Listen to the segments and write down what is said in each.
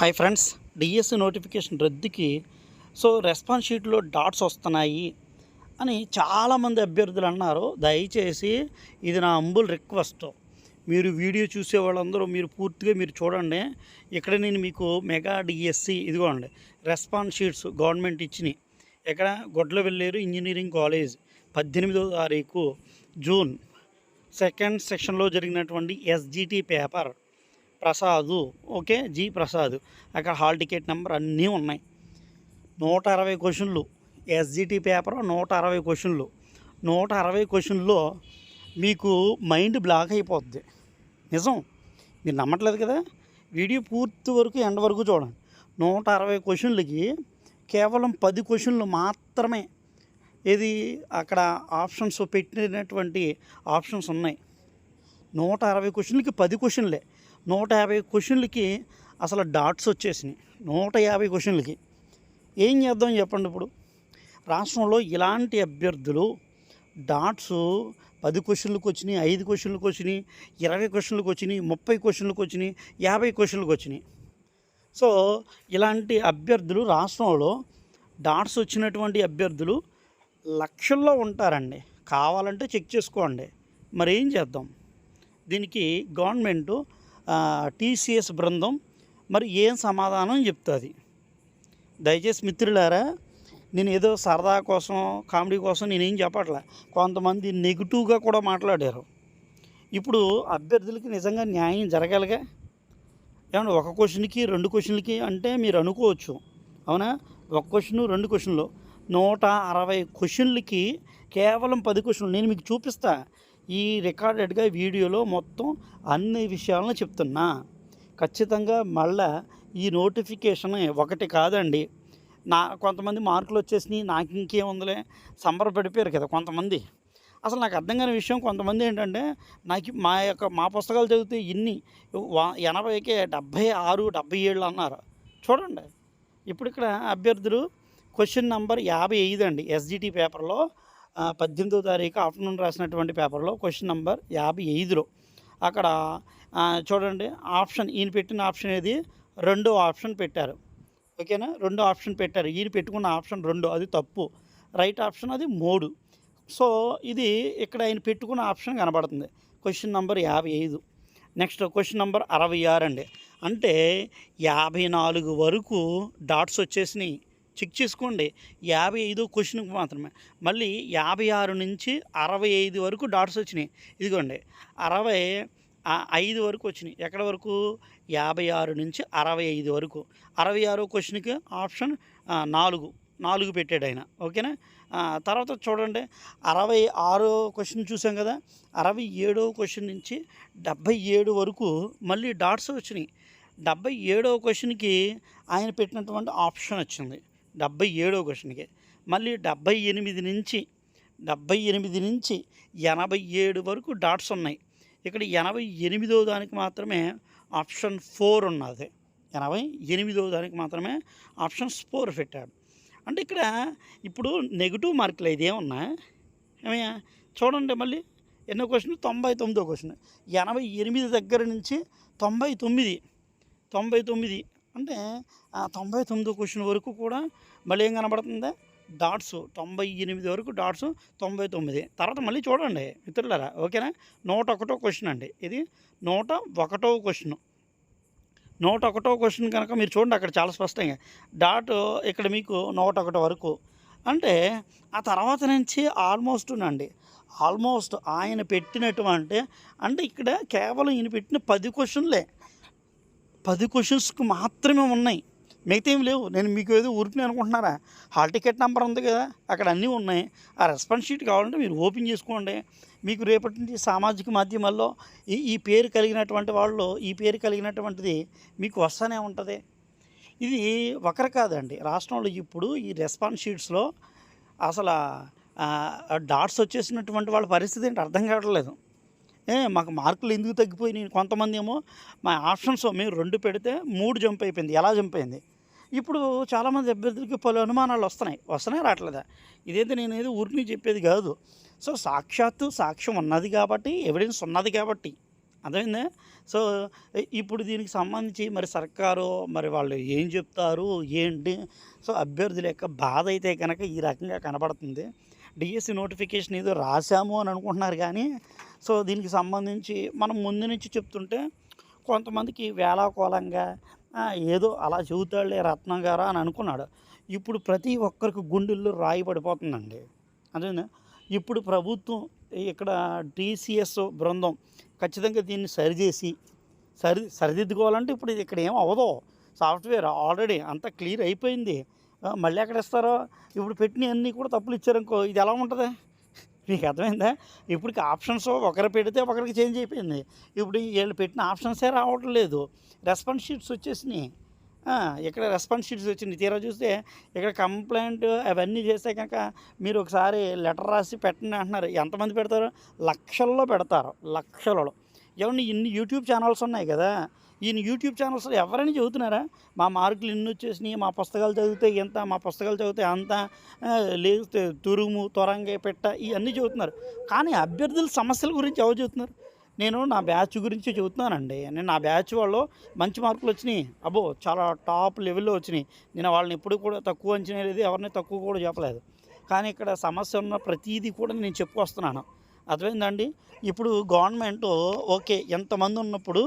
Hi friends DSC notification రద్దుకి so response షీట్లో dots వస్తున్నాయి అని చాలామంది అభ్యర్థులు అన్నారు. దయచేసి ఇది నా అంబుల్ రిక్వెస్ట్. మీరు వీడియో చూసే వాళ్ళందరూ మీరు పూర్తిగా మీరు చూడండి. ఇక్కడ నేను మీకు మెగా డిఎస్సి ఇదిగోండి రెస్పాన్స్ షీట్స్ గవర్నమెంట్ ఇచ్చినాయి ఇక్కడ గొడ్ల వెళ్ళేరు ఇంజనీరింగ్ కాలేజ్ పద్దెనిమిదో తారీఖు జూన్. సెకండ్ సెక్షన్లో జరిగినటువంటి SGT paper. Prasad okay? G Prasad. అక్కడ హాల్ టికెట్ నెంబర్ అన్నీ ఉన్నాయి. నూట అరవై క్వశ్చన్లు. ఎస్జిటి పేపర్ నూట అరవై క్వశ్చన్లు. నూట అరవై క్వశ్చన్లో మీకు మైండ్ బ్లాక్ అయిపోద్ది. నిజం? మీరు నమ్మట్లేదు కదా? వీడియో పూర్తి వరకు ఎండ్ వరకు చూడండి. నూట అరవై క్వశ్చన్లకి కేవలం పది క్వశ్చన్లు మాత్రమే ఇది అక్కడ ఆప్షన్స్ పెట్టినటువంటి ఆప్షన్స్ ఉన్నాయి. నూట అరవై క్వశ్చన్లకి పది క్వశ్చన్లే. నూట యాభై క్వశ్చన్లకి అసలు డాట్స్ వచ్చేసినాయి. నూట యాభై క్వశ్చన్లకి. ఏం చేద్దాం చెప్పండి ఇప్పుడు? రాష్ట్రంలో ఇలాంటి అభ్యర్థులు డాట్స్ పది క్వశ్చన్లకు వచ్చినాయి ఐదు క్వశ్చన్లకు వచ్చినాయి ఇరవై క్వశ్చన్లకు వచ్చినాయి ముప్పై క్వశ్చన్లకు వచ్చినాయి యాభై క్వశ్చన్లకు వచ్చినాయి. సో ఇలాంటి అభ్యర్థులు రాష్ట్రంలో డాట్స్ వచ్చినటువంటి అభ్యర్థులు లక్షల్లో ఉంటారండి. కావాలంటే చెక్ చేసుకోండి. మరి ఏం చేద్దాం? దీనికి గవర్నమెంటు టీసీఎస్ బృందం మరి ఏం సమాధానం చెప్తుంది. దయచేసి మిత్రులారా నేను ఏదో సరదా కోసం కామెడీ కోసం నేనేం చెప్పట్లే. కొంతమంది నెగిటివ్గా కూడా మాట్లాడారు. ఇప్పుడు అభ్యర్థులకి నిజంగా న్యాయం జరగాలిగా? ఏమన్నా ఒక క్వశ్చన్కి రెండు క్వశ్చన్లకి అంటే మీరు అనుకోవచ్చు. అవునా? ఒక క్వశ్చన్ రెండు క్వశ్చన్లు. నూట అరవై క్వశ్చన్లకి కేవలం పది క్వశ్చన్లు. నేను మీకు చూపిస్తా. ఈ రికార్డెడ్గా వీడియోలో మొత్తం అన్ని విషయాలను చెప్తున్నా. ఖచ్చితంగా మళ్ళా ఈ నోటిఫికేషన్ ఒకటి కాదండి. నా కొంతమంది మార్కులు వచ్చేసినాయి నాకు ఇంకేముందిలే సంబరపడిపోయారు కదా కొంతమంది. అసలు నాకు అర్థం కాని విషయం కొంతమంది ఏంటంటే నాకు మా యొక్క మా పుస్తకాలు చదివితే ఇన్ని ఎనభైకే డెబ్భై ఆరు డెబ్భై ఏళ్ళు అన్నారు. చూడండి. ఇప్పుడు ఇక్కడ అభ్యర్థులు క్వశ్చన్ నెంబర్ యాభై ఐదు అండి ఎస్జిటి పేపర్లో పద్దెనిమిదో తారీఖు ఆఫ్టర్నూన్ రాసినటువంటి పేపర్లో క్వశ్చన్ నెంబర్ యాభై ఐదులో అక్కడ చూడండి ఆప్షన్ ఈయన పెట్టిన ఆప్షన్ ఏది? రెండో ఆప్షన్ పెట్టారు. ఓకేనా? రెండో ఆప్షన్ పెట్టారు. ఈయన పెట్టుకున్న ఆప్షన్ రెండు అది తప్పు. రైట్ ఆప్షన్ అది మూడు. సో ఇది ఇక్కడ ఆయన పెట్టుకున్న ఆప్షన్ కనబడుతుంది. క్వశ్చన్ నెంబర్ యాభై ఐదు. నెక్స్ట్ క్వశ్చన్ నెంబర్ అరవై ఆరు అండి. అంటే యాభై నాలుగు వరకు డాట్స్ వచ్చేసినాయి. చెక్ చేసుకోండి. యాభై ఐదో క్వశ్చన్కి మాత్రమే. మళ్ళీ యాభై ఆరు నుంచి అరవై ఐదు వరకు డాట్స్ వచ్చినాయి. ఇదిగోండి. అరవై ఐదు వరకు వచ్చినాయి. ఎక్కడ వరకు? యాభై ఆరు నుంచి అరవై ఐదు వరకు. అరవై ఆరో క్వశ్చన్కి ఆప్షన్ నాలుగు. నాలుగు పెట్టాడు ఆయన. ఓకేనా? తర్వాత చూడండి. అరవై ఆరో క్వశ్చన్ చూసాం కదా? అరవై ఏడో క్వశ్చన్ నుంచి డెబ్భై ఏడు వరకు మళ్ళీ డాట్స్ వచ్చినాయి. డెబ్భై ఏడో క్వశ్చన్కి ఆయన పెట్టినటువంటి ఆప్షన్ వచ్చింది. డెబ్భై ఏడో క్వశ్చన్కి. మళ్ళీ డెబ్భై ఎనిమిది నుంచి డెబ్భై ఎనిమిది నుంచి ఎనభై ఏడు వరకు డాట్స్ ఉన్నాయి. ఇక్కడ ఎనభై ఎనిమిదో దానికి మాత్రమే ఆప్షన్ ఫోర్ ఉన్నది. ఎనభై ఎనిమిదో దానికి మాత్రమే ఆప్షన్ ఫోర్ పెట్టాడు అంటే ఇక్కడ ఇప్పుడు నెగిటివ్ మార్కులు ఇదేమన్నా ఏమయ్యా? చూడండి మళ్ళీ. ఎన్నో క్వశ్చన్ తొంభై తొమ్మిదో క్వశ్చన్. ఎనభై ఎనిమిది దగ్గర నుంచి తొంభై తొమ్మిది తొంభై తొమ్మిది అంటే తొంభై తొమ్మిదో క్వశ్చన్ వరకు కూడా మళ్ళీ ఏం కనబడుతుంది? డాట్స్ తొంభై ఎనిమిది వరకు డాట్స్ తొంభై తొమ్మిది. తర్వాత మళ్ళీ చూడండి మిత్రులరా ఓకేనా? నూట ఒకటో క్వశ్చన్ అండి ఇది. నూట ఒకటో క్వశ్చన్. నూట ఒకటో క్వశ్చన్ కనుక మీరు చూడండి అక్కడ చాలా స్పష్టంగా. డాట్ ఇక్కడ మీకు నూట ఒకటి వరకు. అంటే ఆ తర్వాత నుంచి ఆల్మోస్ట్ నండి ఆల్మోస్ట్ ఆయన పెట్టినటువంటి అంటే ఇక్కడ కేవలం ఈయన పెట్టిన పది క్వశ్చన్లే. పది క్వశ్చన్స్కి మాత్రమే ఉన్నాయి. మిగతా ఏం లేవు. నేను మీకు ఏదో ఊరికి అనుకుంటున్నారా? హాల్ టికెట్ నెంబర్ ఉంది కదా అక్కడ అన్నీ ఉన్నాయి. ఆ రెస్పాన్స్ షీట్ కావాలంటే మీరు ఓపెన్ చేసుకోండి. మీకు రేపటి నుంచి సామాజిక మాధ్యమాల్లో ఈ ఈ పేరు కలిగినటువంటి వాళ్ళు ఈ పేరు కలిగినటువంటిది మీకు వస్తూనే ఉంటుంది. ఇది ఒకరు కాదండి. రాష్ట్రంలో ఇప్పుడు ఈ రెస్పాన్స్ షీట్స్లో అసలు డాట్స్ వచ్చేసినటువంటి వాళ్ళ పరిస్థితి ఏంటి? అర్థం కావట్లేదు. మాకు మార్కులు ఎందుకు తగ్గిపోయినాయి? కొంతమంది ఏమో మా ఆప్షన్స్ మేము రెండు పెడితే మూడు జంప్ అయిపోయింది. ఎలా జంప్ అయింది? ఇప్పుడు చాలామంది అభ్యర్థులకి పలు అనుమానాలు వస్తున్నాయి. వస్తున్నాయి? రావట్లేదా? ఇదైతే నేను ఏదో ఊరిని చెప్పేది కాదు. సో సాక్షాత్తు సాక్ష్యం ఉన్నది కాబట్టి ఎవిడెన్స్ ఉన్నది కాబట్టి. అదేందే సో ఇప్పుడు దీనికి సంబంధించి మరి సర్కారు మరి వాళ్ళు ఏం చెప్తారు? ఏంటి? సో అభ్యర్థుల యొక్క బాధ అయితే కనుక ఈ రకంగా కనబడుతుంది. డిఎస్సి నోటిఫికేషన్ ఏదో రాశాము అని అనుకుంటున్నారు కానీ సో దీనికి సంబంధించి మనం ముందు నుంచి చెప్తుంటే కొంతమందికి వేలాకోలంగా ఏదో అలా చెబుతాడులే రత్నం గారా అని అనుకున్నాడు. ఇప్పుడు ప్రతి ఒక్కరికి గుండెల్లో రాయి పడిపోతుందండి. అదేనా ఇప్పుడు ప్రభుత్వం ఇక్కడ టీసీఎస్ బృందం ఖచ్చితంగా దీన్ని సరిచేసి సరి సరిదిద్దుకోవాలంటే ఇప్పుడు ఇది ఇక్కడ ఏం అవ్వదు. సాఫ్ట్వేర్ ఆల్రెడీ అంత క్లియర్ అయిపోయింది. మళ్ళీ ఎక్కడ ఇస్తారో? ఇప్పుడు పెట్టిన అన్నీ కూడా తప్పులు ఇచ్చారనుకో ఇది ఎలా ఉంటుంది? మీకు అర్థమైందా? ఇప్పటికి ఆప్షన్స్ ఒకరు పెడితే ఒకరికి చేంజ్ అయిపోయింది. ఇప్పుడు వీళ్ళు పెట్టిన ఆప్షన్సే రావటం లేదు. రెస్పాన్స్ షీట్స్ వచ్చేసినాయి. ఇక్కడ రెస్పాన్స్ షీట్స్ వచ్చింది. తీరా చూస్తే ఇక్కడ కంప్లైంట్ అవన్నీ చేస్తే కనుక మీరు ఒకసారి లెటర్ రాసి పెట్టండి అంటున్నారు. ఎంతమంది పెడతారు? లక్షల్లో పెడతారు. లక్షలలో. ఏమన్నా ఇన్ని యూట్యూబ్ ఛానల్స్ ఉన్నాయి కదా. ఈయన యూట్యూబ్ ఛానల్స్ ఎవరైనా చదువుతున్నారా? మా మార్కులు ఇన్ని వచ్చేసినాయి? మా పుస్తకాలు చదివితే ఎంత? మా పుస్తకాలు చదివితే అంత? ఆ, లేదు తురుము తొరంగ పెట్ట ఇవన్నీ చదువుతున్నారు. కానీ అభ్యర్థుల సమస్యల గురించి ఎవరు చదువుతున్నారు? నేను నా బ్యాచ్ గురించి చెబుతున్నానండి నేను నా బ్యాచ్ వాళ్ళు మంచి మార్కులు వచ్చినాయి. అబ్బో చాలా టాప్ లెవెల్లో వచ్చినాయి. నేను వాళ్ళని ఎప్పుడు కూడా తక్కువ అంచనా లేదు ఎవరిని తక్కువ కూడా చెప్పలేదు. కానీ ఇక్కడ సమస్య ఉన్న ప్రతీది కూడా నేను చెప్పుకొస్తున్నాను. అర్థమైందండి? ఇప్పుడు గవర్నమెంట్ ఓకే ఎంతమంది ఉన్నప్పుడు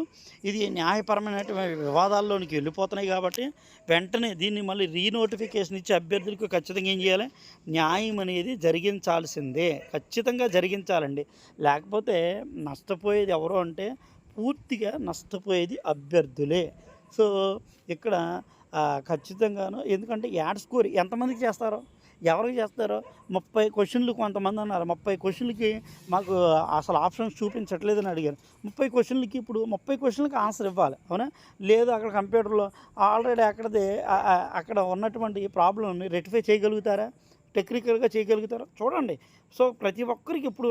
ఇది న్యాయపరమైనటువంటి వివాదాల్లోనికి వెళ్ళిపోతున్నాయి కాబట్టి వెంటనే దీన్ని మళ్ళీ రీనోటిఫికేషన్ ఇచ్చి అభ్యర్థులకు ఖచ్చితంగా ఏం చేయాలి? న్యాయం అనేది జరిగించాల్సిందే ఖచ్చితంగా జరిగించాలండి. లేకపోతే నష్టపోయేది ఎవరో అంటే పూర్తిగా నష్టపోయేది అభ్యర్థులే. సో ఇక్కడ ఖచ్చితంగాను ఎందుకంటే యాడ్ స్కోర్ ఎంతమందికి చేస్తారో? ఎవరికి చేస్తారో ముప్పై క్వశ్చన్లు కొంతమంది అన్నారు ముప్పై క్వశ్చన్లకి మాకు అసలు ఆప్షన్స్ చూపించట్లేదని అడిగారు. ముప్పై క్వశ్చన్లకి ఇప్పుడు ముప్పై క్వశ్చన్లకి ఆన్సర్ ఇవ్వాలి. అవునా? లేదు అక్కడ కంప్యూటర్లో ఆల్రెడీ అక్కడది అక్కడ ఉన్నటువంటి ప్రాబ్లమ్ని రెక్టిఫై చేయగలుగుతారా? టెక్నికల్గా చేయగలుగుతారా? చూడండి. సో ప్రతి ఒక్కరికి ఇప్పుడు